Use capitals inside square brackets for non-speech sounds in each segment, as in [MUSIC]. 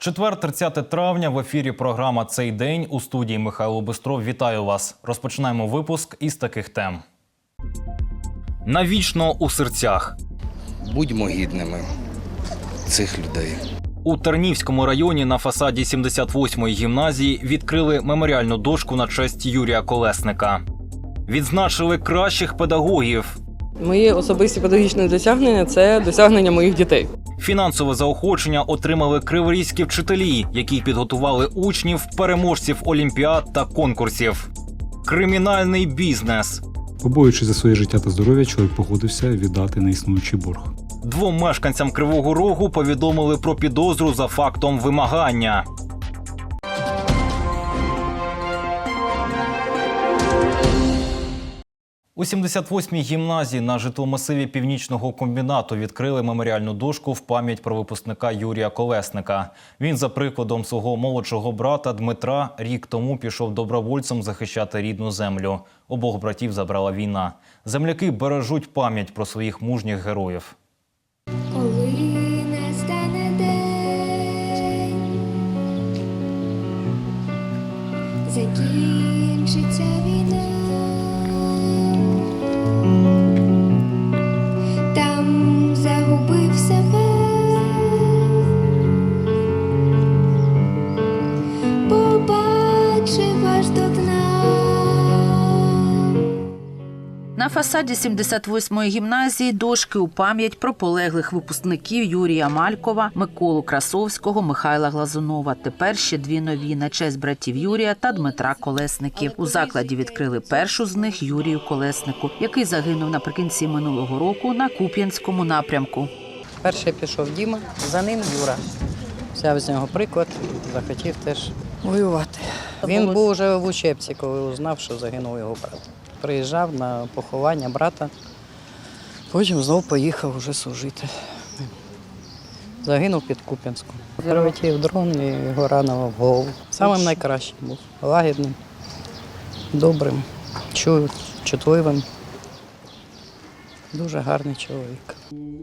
Четвер, 30 травня в ефірі програма Цей день у студії Михайло Бистров. Вітаю вас. Розпочинаємо випуск із таких тем. Навічно у серцях. Будьмо гідними цих людей. У Тернівському районі на фасаді 78-ї гімназії відкрили меморіальну дошку на честь Юрія Колесника. Відзначили кращих педагогів. Мої особисті педагогічні досягнення це досягнення моїх дітей. Фінансове заохочення отримали криворізькі вчителі, які підготували учнів, переможців олімпіад та конкурсів. Кримінальний бізнес. Побоюючи за своє життя та здоров'я, чоловік погодився віддати неіснуючий борг. Двом мешканцям Кривого Рогу повідомили про підозру за фактом вимагання. У 78-й гімназії на житломасиві північного комбінату відкрили меморіальну дошку в пам'ять про випускника Юрія Колесника. Він, за прикладом свого молодшого брата Дмитра, рік тому пішов добровольцем захищати рідну землю. Обох братів забрала війна. Земляки бережуть пам'ять про своїх мужніх героїв. Закінчиться війна, фасаді 78-ї гімназії дошки у пам'ять про полеглих випускників Юрія Малькова, Миколу Красовського, Михайла Глазунова. Тепер ще дві нові на честь братів Юрія та Дмитра Колесників. У закладі відкрили першу з них Юрію Колеснику, який загинув наприкінці минулого року на Куп'янському напрямку. Перший пішов Діма, за ним Юра. Взяв з нього приклад, захотів теж воювати. Він був вже в учебці, коли узнав, що загинув його брат. Приїжджав на поховання брата, потім знову поїхав уже служити. Загинув під Куп'янськом. Прилетів дрон і його ранило в голову. Самим найкращим був. Лагідним, добрим, чутливим. Дуже гарний чоловік.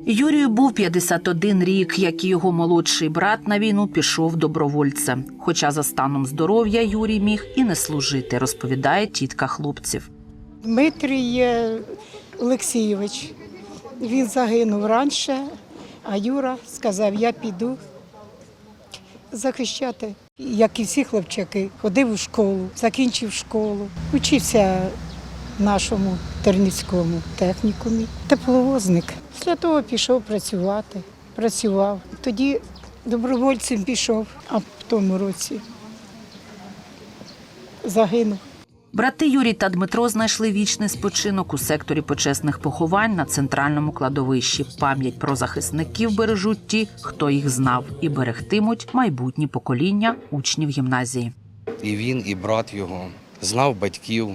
Юрію був 51 рік, як і його молодший брат на війну пішов добровольцем. Хоча за станом здоров'я Юрій міг і не служити, розповідає тітка хлопців. Дмитрій е, Олексійович. Він загинув раніше, а Юра сказав, я піду захищати. Як і всі хлопчаки, ходив у школу, закінчив школу, учився нашому тернівському технікумі. Тепловозник. Після того пішов працювати, працював. Тоді добровольцем пішов, а в тому році загинув. Брати Юрій та Дмитро знайшли вічний спочинок у секторі почесних поховань на центральному кладовищі. Пам'ять про захисників бережуть ті, хто їх знав, і берегтимуть майбутні покоління учнів гімназії. І він, і брат його знав батьків.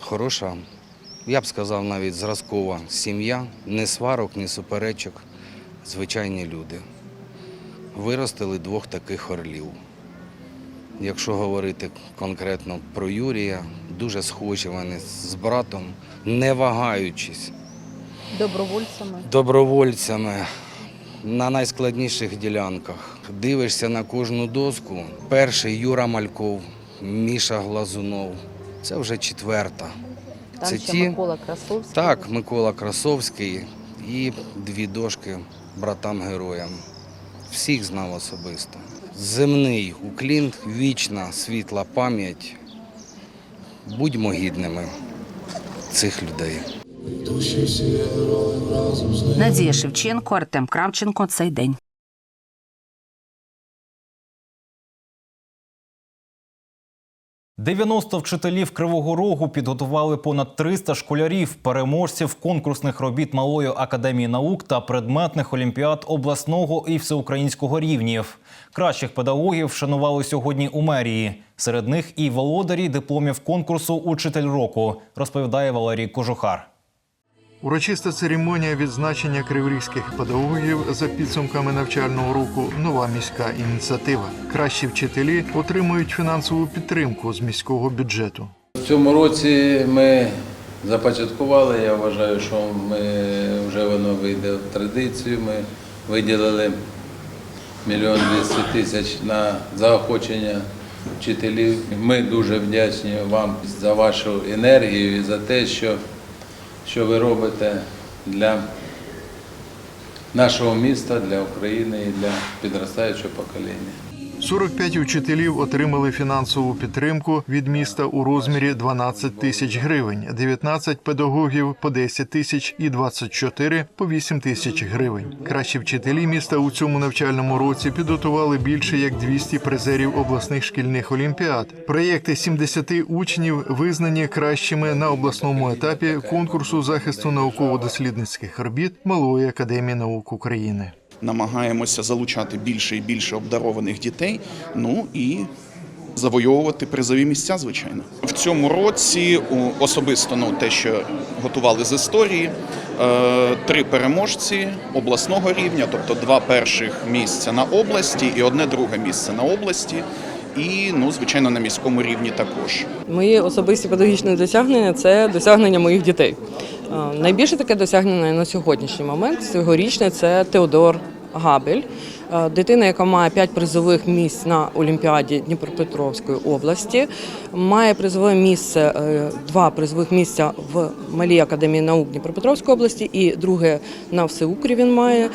Хороша, я б сказав, навіть зразкова сім'я, ні сварок, ні суперечок, звичайні люди. Виростили двох таких орлів. Якщо говорити конкретно про Юрія, дуже схожі вони з братом, не вагаючись. Добровольцями. добровольцями на найскладніших ділянках. Дивишся на кожну доску. Перший Юра Мальков, Міша Глазунов. Це вже четверта. Там Це ще ті- Микола Красовський. Так, Микола Красовський і дві дошки братам-героям. Всіх знав особисто. Земний уклін, вічна світла пам'ять. Будьмо гідними цих людей. Надія Шевченко, Артем Кравченко. Цей день. – 90 вчителів Кривого Рогу підготували понад 300 школярів, переможців конкурсних робіт Малої академії наук та предметних олімпіад обласного і всеукраїнського рівнів. Кращих педагогів вшанували сьогодні у мерії. Серед них і володарі дипломів конкурсу Учитель року, розповідає Валерій Кожухар. Урочиста церемонія відзначення криворізьких педагогів за підсумками навчального року нова міська ініціатива. Кращі вчителі отримують фінансову підтримку з міського бюджету. В цьому році ми започаткували, я вважаю, що ми вже воно вийде в традицію. Ми виділили мільйон 200 тисяч на заохочення вчителів. Ми дуже вдячні вам за вашу енергію і за те, що, що ви робите для нашого міста, для України і для підростаючого покоління. 45 учителів отримали фінансову підтримку від міста у розмірі 12 тисяч гривень, 19 педагогів по 10 тисяч і 24 по 8 тисяч гривень. Кращі вчителі міста у цьому навчальному році підготували більше як 200 призерів обласних шкільних олімпіад. Проєкти 70 учнів визнані кращими на обласному етапі конкурсу захисту науково-дослідницьких робіт Малої академії наук України. Намагаємося залучати більше і більше обдарованих дітей. Ну і завойовувати призові місця, звичайно. В цьому році особисто ну, те, що готували з історії, е, три переможці обласного рівня, тобто два перших місця на області і одне друге місце на області. І, ну, звичайно, на міському рівні також. Мої особисті педагогічні досягнення це досягнення моїх дітей. Найбільше таке досягнення на сьогоднішній момент цьогорічне це Теодор Габель, дитина, яка має 5 призових місць на Олімпіаді Дніпропетровської області, має призове місце, е, два призових місця в Малій академії наук Дніпропетровської області, і друге на всеукрі він має е,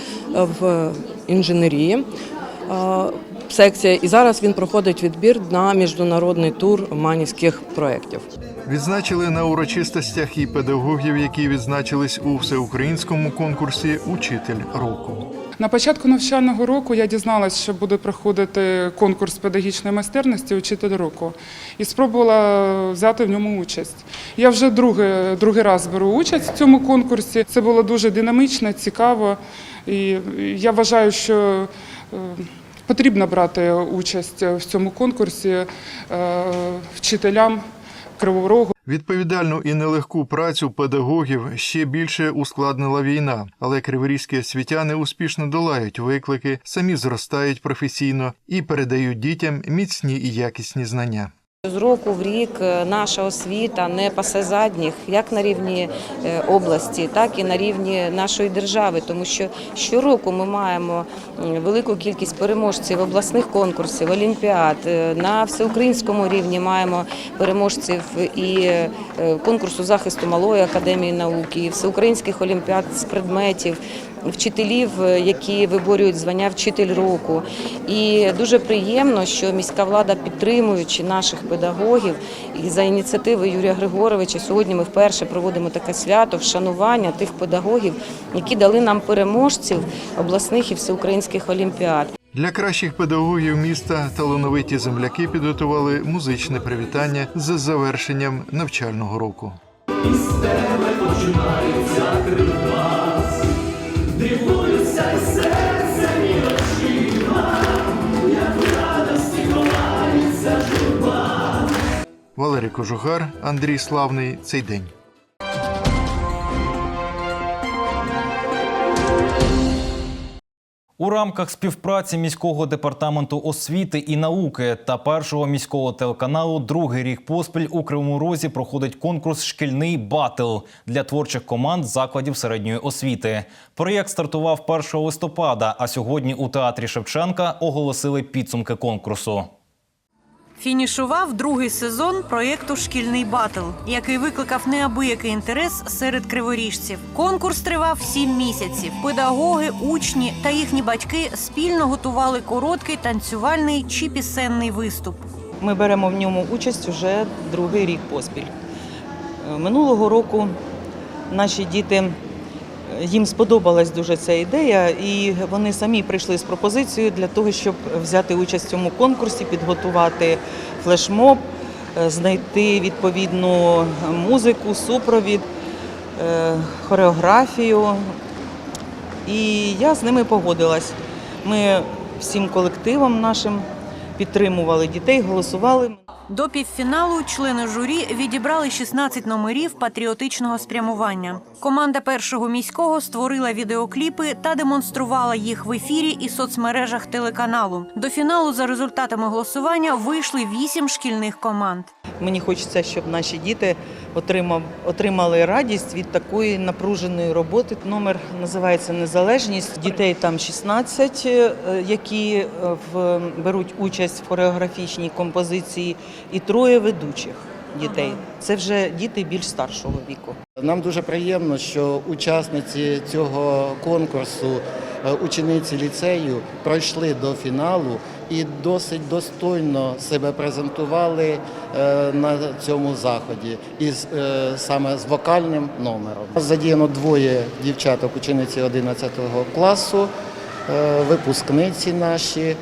в інженерії. Секція, і зараз він проходить відбір на міжнародний тур манівських проєктів. Відзначили на урочистостях і педагогів, які відзначились у всеукраїнському конкурсі Учитель року. На початку навчального року я дізналась, що буде проходити конкурс педагогічної майстерності Учитель року і спробувала взяти в ньому участь. Я вже другий, другий раз беру участь в цьому конкурсі. Це було дуже динамічно, цікаво. І я вважаю, що е, потрібно брати участь в цьому конкурсі е, вчителям Кривого Рогу. Відповідальну і нелегку працю педагогів ще більше ускладнила війна, але криворізькі освітяни успішно долають виклики, самі зростають професійно і передають дітям міцні і якісні знання. З року в рік е, наша освіта не пасе задніх, як на рівні е, області, так і на рівні нашої держави, тому що щороку ми маємо велику кількість переможців обласних конкурсів, олімпіад. Е, На всеукраїнському рівні маємо переможців і конкурсу захисту малої академії науки, і всеукраїнських олімпіад з предметів. Вчителів, е, які виборюють звання вчитель року, і дуже приємно, що міська влада, підтримуючи наших педагогів, і за ініціативи Юрія Григоровича, сьогодні ми вперше проводимо таке свято вшанування тих педагогів, які дали нам переможців обласних і всеукраїнських олімпіад. Для кращих педагогів міста талановиті земляки підготували музичне привітання з завершенням навчального року. Валерій Кожугар, Андрій Славний. Цей день. У рамках співпраці міського департаменту освіти і науки та першого міського телеканалу другий рік поспіль у Кривому Розі проходить конкурс Шкільний батл для творчих команд закладів середньої освіти. Проєкт стартував 1 листопада, а сьогодні у театрі Шевченка оголосили підсумки конкурсу. Фінішував другий сезон проєкту Шкільний батл, який викликав неабиякий інтерес серед криворіжців. Конкурс тривав сім місяців. Педагоги, учні та їхні батьки спільно готували короткий танцювальний чи пісенний виступ. Ми беремо в ньому участь уже другий рік поспіль. Е, Минулого року наші діти їм сподобалась дуже ця ідея, і вони самі прийшли з пропозицією для того, щоб взяти участь в цьому конкурсі, підготувати флешмоб, е, знайти відповідну музику, супровід, е, хореографію. І я з ними погодилась. Ми всім колективом нашим підтримували дітей, голосували. До півфіналу члени журі відібрали 16 номерів патріотичного спрямування. Команда першого міського створила відеокліпи та демонструвала їх в ефірі і соцмережах телеканалу. До фіналу за результатами голосування вийшли вісім шкільних команд. Мені хочеться, щоб наші діти отримали радість від такої напруженої роботи. Номер називається Незалежність. Дітей там 16, е, які е, беруть участь в хореографічній композиції, і троє ведучих дітей. Це вже діти більш старшого віку. Нам дуже приємно, що учасниці цього конкурсу, е, учениці ліцею, пройшли до фіналу і досить достойно себе презентували е, на цьому заході, із е, саме з вокальним номером. Задіяно двоє дівчаток, учениці 11 класу, випускниці наші.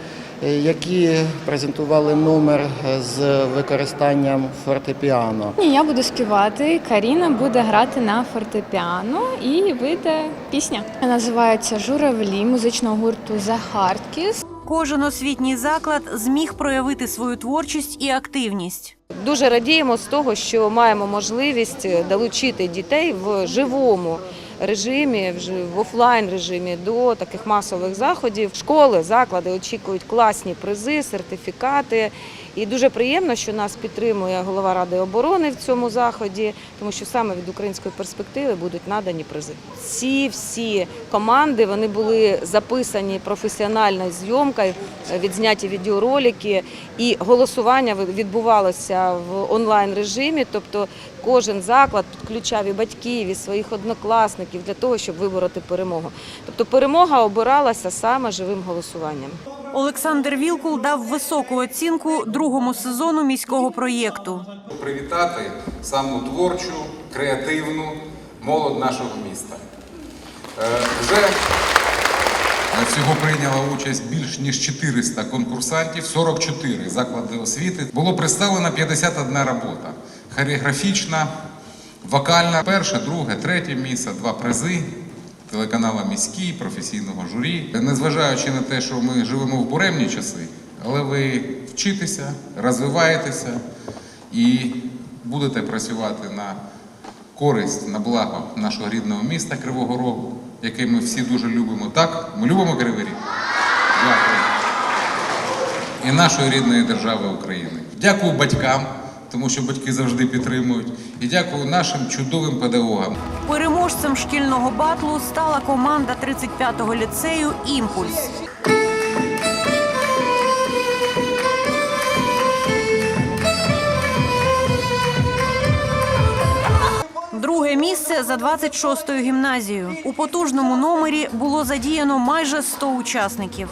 Е, Які презентували номер е, з використанням фортепіано. Ні, я буду співати. Каріна буде грати на фортепіано і вийде пісня. Називається Журавлі музичного гурту The Hard Кожен освітній заклад зміг проявити свою творчість і активність. Дуже радіємо з того, що маємо можливість долучити дітей в живому режимі, в офлайн режимі до таких масових заходів. Школи, заклади очікують класні призи, сертифікати. І дуже приємно, що нас підтримує голова ради оборони в цьому заході, тому що саме від української перспективи будуть надані призи. Ці всі команди вони були записані професіональною зйомкою, е, відзняті відеоролики, і голосування відбувалося в онлайн режимі. Тобто кожен заклад підключав і батьків, і своїх однокласників для того, щоб вибороти перемогу. Тобто перемога обиралася саме живим голосуванням. Олександр Вілкул дав високу оцінку другому сезону міського проєкту. привітати саму творчу, креативну молодь нашого міста. Е, Вже всього прийняло участь більш ніж 400 конкурсантів, 44 заклади освіти. Було представлено 51 робота. Хореографічна, вокальна, перше, друге, третє місце, два призи. Телеканала міський, професійного журі. Незважаючи на те, що ми живемо в буремні часи, але ви вчитеся, розвиваєтеся і будете працювати на користь, на благо нашого рідного міста Кривого Рогу, яке ми всі дуже любимо. Так, ми любимо Кривий Ріг. Дякую. І нашої рідної держави України. Дякую батькам, тому що батьки завжди підтримують. І дякую нашим чудовим педагогам. Переможцем шкільного батлу стала команда 35-го ліцею Імпульс. Друге місце за 26-ю гімназією. У потужному номері було задіяно майже 100 учасників.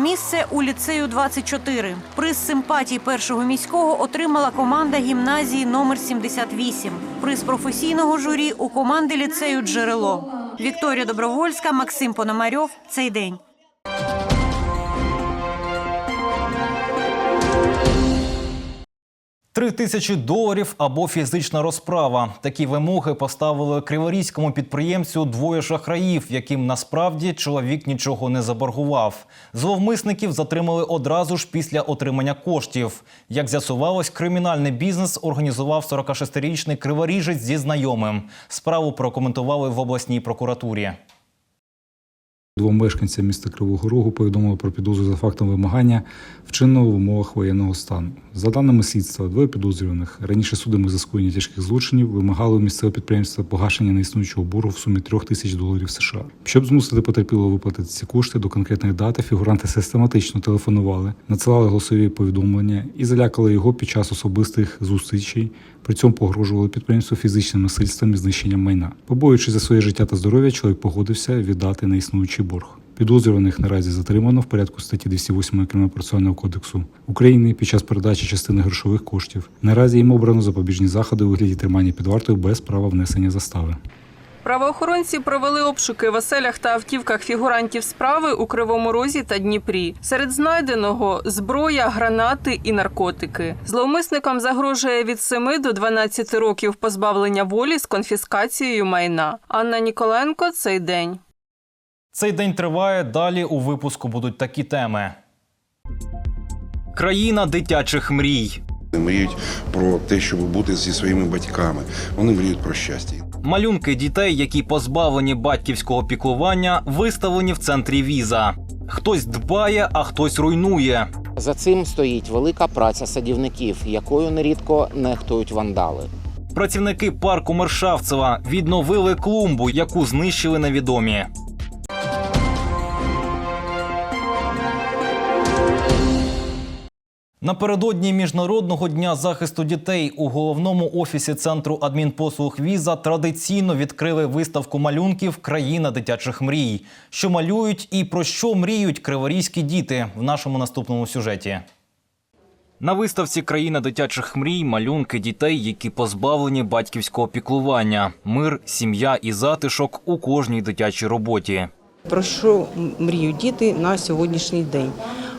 Місце у ліцею 24. Приз симпатії першого міського отримала команда гімназії номер 78. Приз професійного журі у команди ліцею Джерело. Вікторія Добровольська, Максим Пономарьов. Цей день. Три тисячі доларів або фізична розправа. Такі вимоги поставили криворізькому підприємцю двоє шахраїв, яким насправді чоловік нічого не заборгував. Зловмисників затримали одразу ж після отримання коштів. Як з'ясувалось, кримінальний бізнес організував 46-річний криворіжець зі знайомим. Справу прокоментували в обласній прокуратурі. Двом мешканцям міста Кривого Рогу повідомили про підозру за фактом вимагання вчиненого в умовах воєнного стану. За даними слідства, двоє підозрюваних раніше судами за скоєння тяжких злочинів вимагали у місцевого підприємства погашення неіснуючого боргу в сумі трьох тисяч доларів США. Щоб змусити потерпілого виплатити ці кошти до конкретної дати, фігуранти систематично телефонували, надсилали голосові повідомлення і залякали його під час особистих зустрічей. При цьому погрожували підприємству фізичним насильством і знищенням майна. Побоюючись за своє життя та здоров'я, чоловік погодився віддати неіснуючий борг. Підозрюваних наразі затримано в порядку статті 208 Кримінально-процесуального кодексу України під час передачі частини грошових коштів. Наразі їм обрано запобіжні заходи у вигляді тримання під вартою без права внесення застави. Правоохоронці провели обшуки в оселях та автівках фігурантів справи у Кривому Розі та Дніпрі. Серед знайденого зброя, гранати і наркотики. Зловмисникам загрожує від 7 до 12 років позбавлення волі з конфіскацією майна. Анна Ніколенко цей день. Цей день триває. Далі у випуску будуть такі теми. Країна дитячих мрій. Мріють про те, щоб бути зі своїми батьками. Вони мріють про щастя. Малюнки дітей, які позбавлені батьківського піклування, виставлені в центрі віза. Хтось дбає, а хтось руйнує. За цим стоїть велика праця садівників, якою нерідко нехтують вандали. Працівники парку Мершавцева відновили клумбу, яку знищили невідомі. Напередодні міжнародного дня захисту дітей у головному офісі центру адмінпослуг Віза традиційно відкрили виставку малюнків Країна дитячих мрій, що малюють і про що мріють криворізькі діти в нашому наступному сюжеті. На виставці Країна дитячих мрій малюнки дітей, які позбавлені батьківського піклування, мир, сім'я і затишок у кожній дитячій роботі. Про що мріють діти на сьогоднішній день?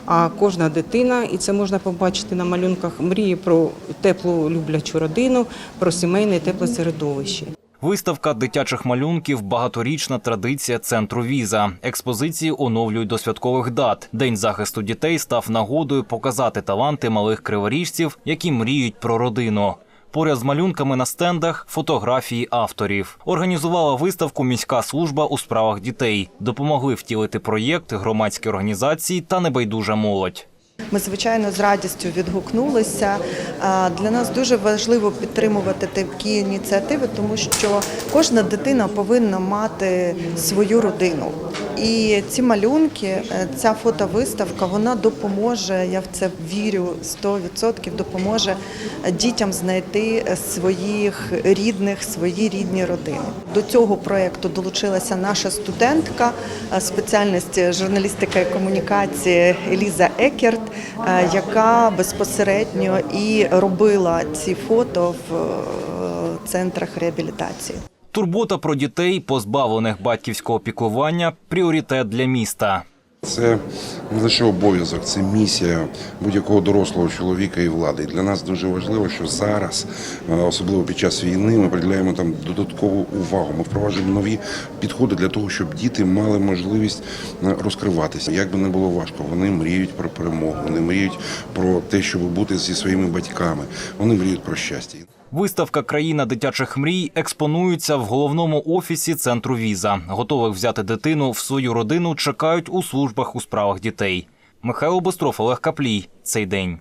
А кожна дитина, і це можна побачити на малюнках, мріє про теплу люблячу родину, про сімейне тепле середовище. Виставка дитячих малюнків багаторічна традиція центру віза. Експозиції оновлюють до святкових дат. День захисту дітей став нагодою показати таланти малих криворіжців, які мріють про родину. Поряд з малюнками на стендах фотографії авторів. Організувала виставку міська служба у справах дітей. Допомогли втілити проєкт громадські організації та небайдужа молодь. Ми, звичайно, з радістю відгукнулися. Для нас дуже важливо підтримувати такі ініціативи, тому що кожна дитина повинна мати свою родину. І ці малюнки, е, ця фотовиставка, вона допоможе, я в це вірю 100%, допоможе дітям знайти своїх рідних, свої рідні родини. До цього проєкту долучилася наша студентка е, спеціальності журналістика і комунікації Еліза Екерт, яка безпосередньо і робила ці фото в е, центрах реабілітації. Турбота про дітей, позбавлених батьківського піклування пріоритет для міста. Це не лише обов'язок, це місія будь-якого дорослого чоловіка і влади. Для нас дуже важливо, що зараз, е, особливо під час війни, ми приділяємо там додаткову увагу. Ми впроваджуємо нові підходи для того, щоб діти мали можливість е, розкриватися. Як би не було важко, вони мріють про перемогу, вони мріють про те, щоб бути зі своїми батьками. Вони мріють про щастя. Виставка Країна дитячих мрій експонується в головному офісі центру віза. Готових взяти дитину в свою родину чекають у службах у справах дітей. Михайло Бостров, Олег Каплій. Цей день.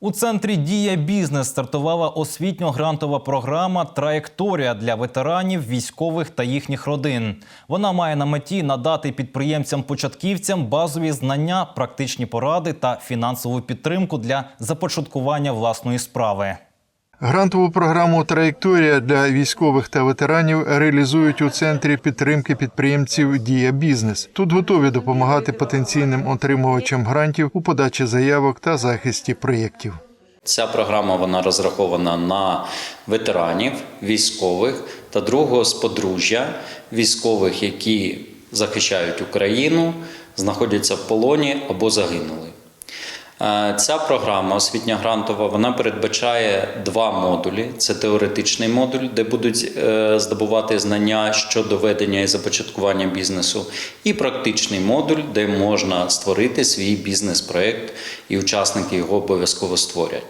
У центрі Дія бізнес стартувала освітньо-грантова програма Траєкторія для ветеранів, військових та їхніх родин. Вона має на меті надати підприємцям-початківцям базові знання, практичні поради та фінансову підтримку для започаткування власної справи. Грантову програму Траєкторія для військових та ветеранів реалізують у центрі підтримки підприємців Дія Бізнес. Тут готові допомагати потенційним отримувачам грантів у подачі заявок та захисті проєктів. Ця програма вона розрахована на ветеранів, військових та другого з подружжя військових, які захищають Україну, знаходяться в полоні або загинули. Е, Ця програма освітня грантова вона передбачає два модулі: це теоретичний модуль, де будуть е, здобувати знання щодо ведення і започаткування бізнесу, і практичний модуль, де можна створити свій бізнес-проект, і учасники його обов'язково створять.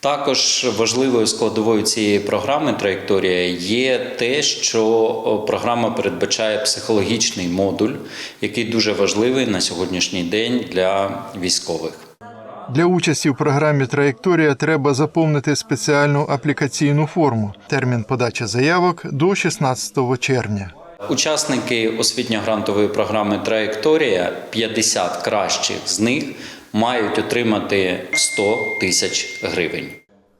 Також важливою складовою цієї програми траєкторія є те, що програма передбачає психологічний модуль, який дуже важливий на сьогоднішній день для військових. Для участі в програмі Траєкторія треба заповнити спеціальну аплікаційну форму. Термін подачі заявок до 16 червня. Учасники освітньо-грантової програми Траєкторія 50 кращих з них мають отримати 100 тисяч гривень.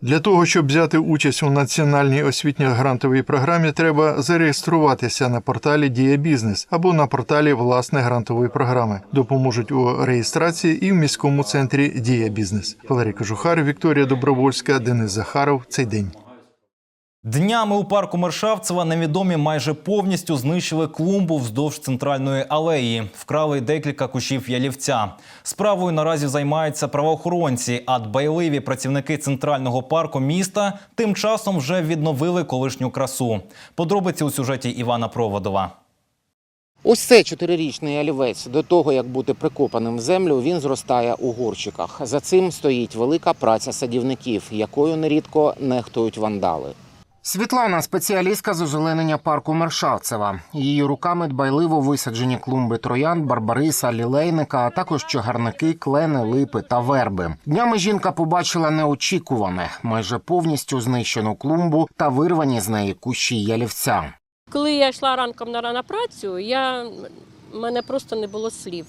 Для того, щоб взяти участь у національній освітньо-грантовій програмі, треба зареєструватися на порталі Дія Бізнес або на порталі власне грантової програми. Допоможуть у реєстрації і в міському центрі Дія Бізнес. Валерій Кожухар, Вікторія Добровольська, Денис Захаров. Цей день. Днями у парку Мершавцева невідомі майже повністю знищили клумбу вздовж центральної алеї. Вкрали декілька кущів ялівця. Справою наразі займаються правоохоронці, а дбайливі працівники центрального парку міста тим часом вже відновили колишню красу. Подробиці у сюжеті Івана Проводова. Ось це чотирирічний олівець. До того як бути прикопаним в землю, він зростає у горщиках. За цим стоїть велика праця садівників, якою нерідко нехтують вандали. Світлана спеціалістка з озеленення парку Мершавцева. Її руками дбайливо висаджені клумби троян, барбариса, лілейника, а також чагарники, клени, липи та верби. Днями жінка побачила неочікуване, майже повністю знищену клумбу та вирвані з неї кущі ялівця. Коли я йшла ранком на, на працю, я, мене просто не було слів.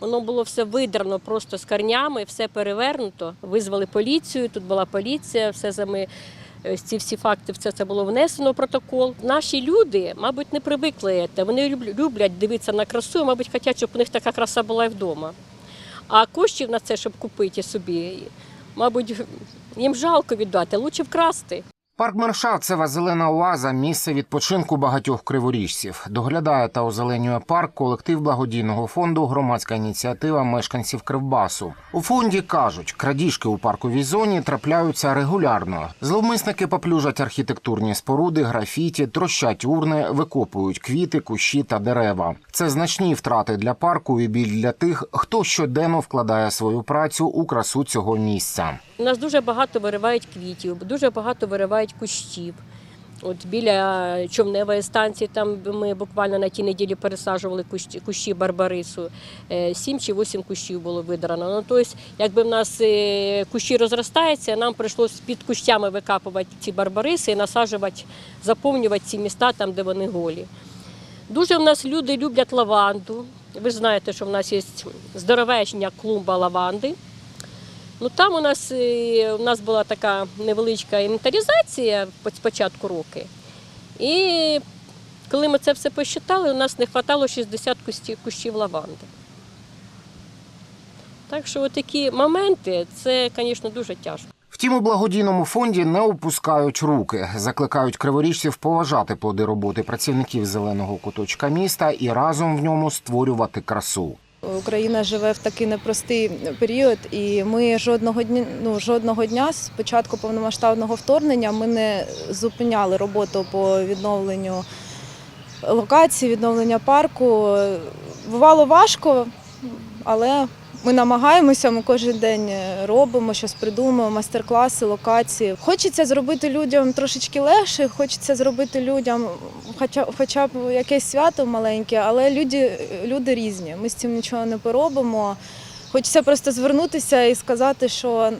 Воно було все видрано просто з корнями, все перевернуто. Визвали поліцію, тут була поліція, все за ми. Ось ці всі факти, все це було внесено в протокол. Наші люди, мабуть, не привикли це. Вони люблять дивитися на красу, мабуть, хочуть, щоб у них така краса була і вдома. А коштів на це, щоб купити собі, мабуть, їм жалко віддати, краще вкрасти. Парк Мершавцева зелена оаза місце відпочинку багатьох криворіжців. Доглядає та озеленює парк колектив благодійного фонду Громадська ініціатива мешканців Кривбасу. У фонді кажуть, крадіжки у парковій зоні трапляються регулярно. Зловмисники поплюжать архітектурні споруди, графіті, трощать урни, викопують квіти, кущі та дерева. Це значні втрати для парку і біль для тих, хто щоденно вкладає свою працю у красу цього місця. У нас дуже багато виривають квітів, дуже багато виривають кущів. От біля човневої станції, там ми буквально на тій неділі пересаджували кущі, кущі барбарису. Е, Сім чи вісім кущів було видрано. Ну, тобто, якби в нас е, кущі розростаються, нам прийшлося під кущами викапувати ці барбариси і насаджувати, заповнювати ці міста там, де вони голі. Дуже в нас люди люблять лаванду. Ви знаєте, що в нас є здоровечня клумба лаванди. Ну там у нас е, у нас була така невеличка інвентаризація по- з початку року. І коли ми це все посчитали, у нас не вистачало 60 кущів, кущів лаванди. Так що такі моменти це, звісно, дуже тяжко. Втім, у благодійному фонді не опускають руки, закликають криворіжців поважати плоди роботи працівників зеленого куточка міста і разом в ньому створювати красу. Україна живе в такий непростий період, і ми жодного дня, ну, жодного дня з початку повномасштабного вторгнення ми не зупиняли роботу по відновленню локації, відновлення парку. Бувало важко, але ми намагаємося, ми кожен день робимо, щось придумуємо, майстер-класи, локації. Хочеться зробити людям трошечки легше, хочеться зробити людям хоча, хоча б якесь свято маленьке, але люди, люди різні. Ми з цим нічого не поробимо. Хочеться просто звернутися і сказати, що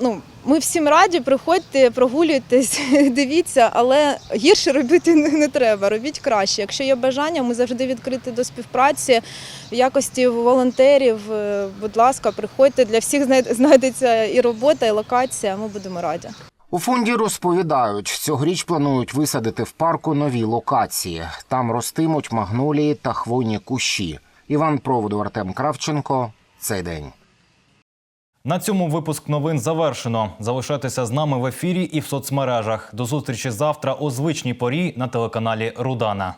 ну, ми всім раді, приходьте, прогулюйтесь, [LAUGHS] дивіться, але гірше робити не, треба. Робіть краще. Якщо є бажання, ми завжди відкриті до співпраці в якості волонтерів. Е, Будь ласка, приходьте. Для всіх знайд- знайдеться і робота, і локація. Ми будемо раді. У фонді розповідають, цьогоріч планують висадити в парку нові локації. Там ростимуть магнолії та хвойні кущі. Іван Проводу, Артем Кравченко. Цей день. На цьому випуск новин завершено. Залишайтеся з нами в ефірі і в соцмережах. До зустрічі завтра у звичній порі на телеканалі Рудана.